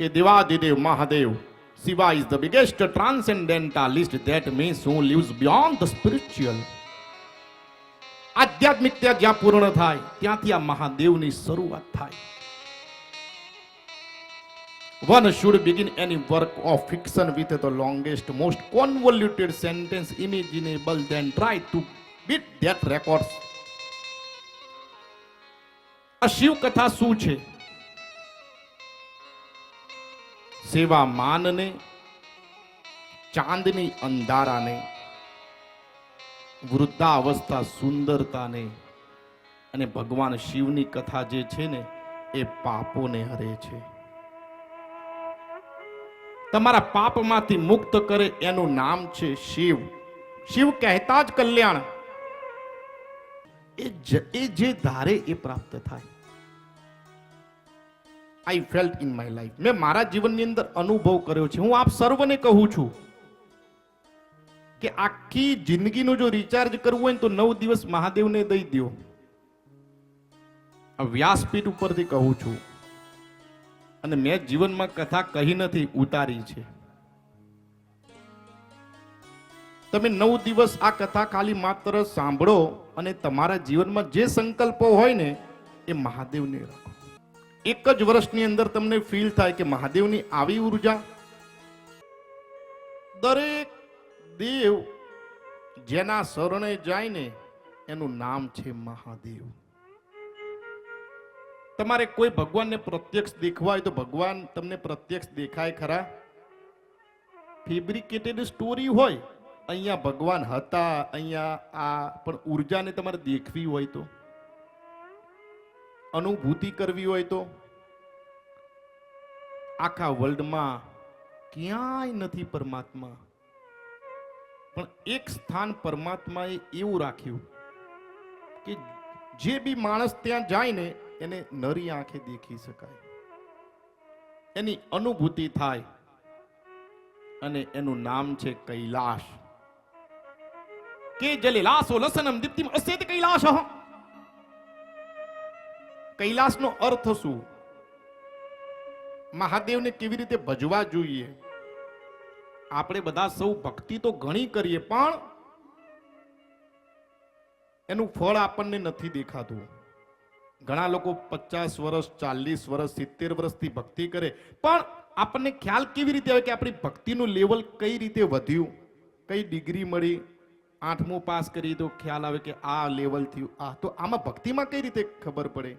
કે દેવાદિદેવ Mahadev Shiva is the biggest transcendentalist that means who lives beyond the spiritual આધ્યાત્મિકતા જ્યાં પૂર્ણ થાય ત્યાંથી આ મહાદેવની શરૂઆત થાય One should begin any work of fiction with the longest, most convoluted sentence imaginable, then try to beat that records. આ શિવ કથા શું છે સેવા માનને, ચાંદની અંધારાને, વૃદ્ધાવસ્થા સુંદરતાને અને ભગવાન શિવની કથા જે છે ને, એ પાપોને હરે છે. તમારા પાપમાંથી મુક્ત કરે એનું નામ છે શિવ. શિવ કહેતા જ કલ્યાણ. એ જે ધારે એ પ્રાપ્ત થાય. I felt in my life મેં મારા જીવનની અંદર અનુભવ કર્યો છે. હું આપ સર્વને કહું છું કે આખી જિંદગીનું જો રિચાર્જ કરવું હોય તો નવ દિવસ મહાદેવને દઈ દો આ વ્યાસપીઠ ઉપરથી કહું છું. અને મેં જીવનમાં કથા કહી નથી, ઉતારી છે. તમે નવ દિવસ આ કથા ખાલી માત્ર સાંભળો અને તમારા જીવનમાં જે સંકલ્પો હોય ને એ મહાદેવને રાખો. એક જ વર્ષની અંદર તમને ફીલ થાય કે મહાદેવની આવી ઊર્જા? દરેક દેવ જેના શરણે જાય ને એનું નામ છે મહાદેવ. તમારે કોઈ ભગવાનને પ્રત્યક્ષ દેખવા હોય તો ભગવાન તમને પ્રત્યક્ષ દેખાય ખરા? ફેબ્રિકેટેડ સ્ટોરી હોય, અહીંયા ભગવાન હતા, અહીંયા આ, પણ ઉર્જાને તમારે દેખવી હોય તો? અનુભૂતિ કરવી હોય તો? આખા વર્લ્ડમાં ક્યાંય નથી પરમાત્મા. પણ એક સ્થાન પરમાત્માએ એવું રાખ્યું કે જે બી માણસ ત્યાં જાય ને એને નરી આંખે દેખી શકાય. એની અનુભૂતિ થાય અને એનું નામ છે કૈલાશ. કે જલે લાસો લસનમ દીપ્તિમ અસ્યત કૈલાશ. કૈલાસનો અર્થ શું? મહાદેવને કેવી રીતે ભજવા જોઈએ? આપણે બધા સૌ ભક્તિ તો ઘણી કરીએ, પણ એનું ફળ આપણને નથી દેખાતું. ઘણા લોકો પચાસ વર્ષ, ચાલીસ વર્ષ, સિત્તેર વર્ષથી ભક્તિ કરે, પણ આપણને ખ્યાલ કેવી રીતે આવે કે આપણી ભક્તિનું લેવલ કઈ રીતે વધ્યું? કઈ ડિગ્રી મળી? આઠમું પાસ કરી તો ખ્યાલ આવે કે આ લેવલ થયું. આ તો આમાં ભક્તિમાં કઈ રીતે ખબર પડે?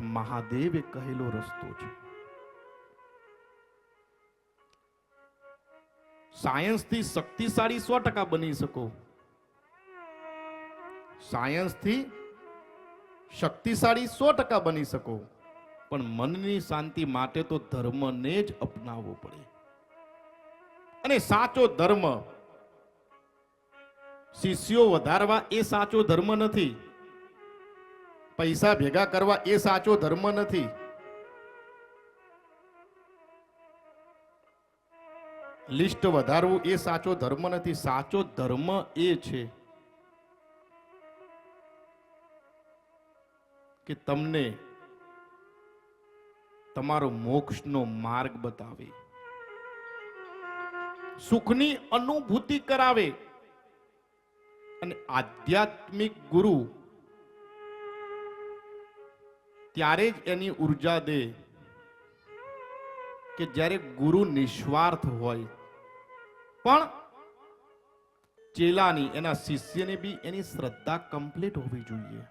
મહાદેવે કહેલો રસ્તો છે. સાયન્સથી શક્તિશાળી સો ટકા બની શકો. સાયન્સથી શક્તિશાળી સો ટકા બની શકો. પણ મનની શાંતિ માટે તો ધર્મને જ અપનાવવો પડે. અને સાચો ધર્મ શિષ્યો વધારવા એ સાચો ધર્મ નથી. પૈસા ભેગા કરવા એ સાચો ધર્મ નથી. લિસ્ટ વધારવું એ સાચો ધર્મ નથી. સાચો ધર્મ એ છે કે તમને તમારો મોક્ષનો માર્ગ બતાવે. સુખની અનુભૂતિ કરાવે. અને આધ્યાત્મિક ગુરુ ત્યારે જ એની ઊર્જા દે કે જ્યારે ગુરુ નિસ્વાર્થ હોય. પણ ચેલાની એના શિષ્યને બી એની શ્રદ્ધા કમ્પ્લીટ હોવી જોઈએ.